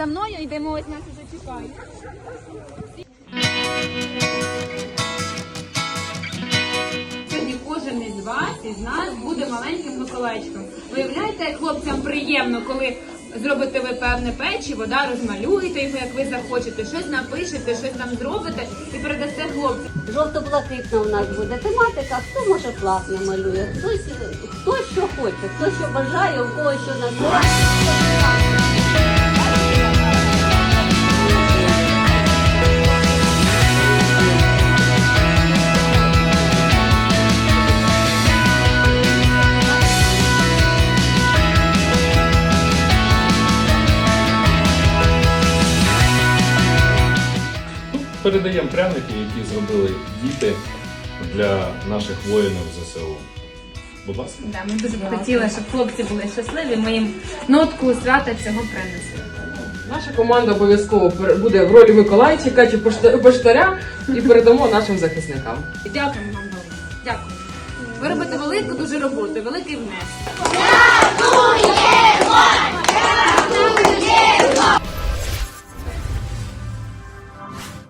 за мною, йдемо ось нас уже чекають. Сьогодні кожен із вас із нас буде маленьким Миколаїчком. Виявляєте, як хлопцям приємно, коли зробите ви певне печиво, да, розмалюєте його, як ви захочете, щось напишете, щось там зробите і передасте хлопцям. Жовто-блакитна у нас буде тематика. Хто може флаг намалює, хтось хто що хоче, хто що бажає, у кого що на передаємо пряники, які зробили діти для наших воїнів ЗСУ. Будь ласка. Да, ми дуже б хотіли, щоб хлопці були щасливі. Ми їм нотку свята цього принесли. Наша команда обов'язково буде в ролі Миколайчика чи пошта- поштаря і передамо нашим захисникам. Дякуємо вам. Дякую. Ви робите велику дуже роботу, великий внесок.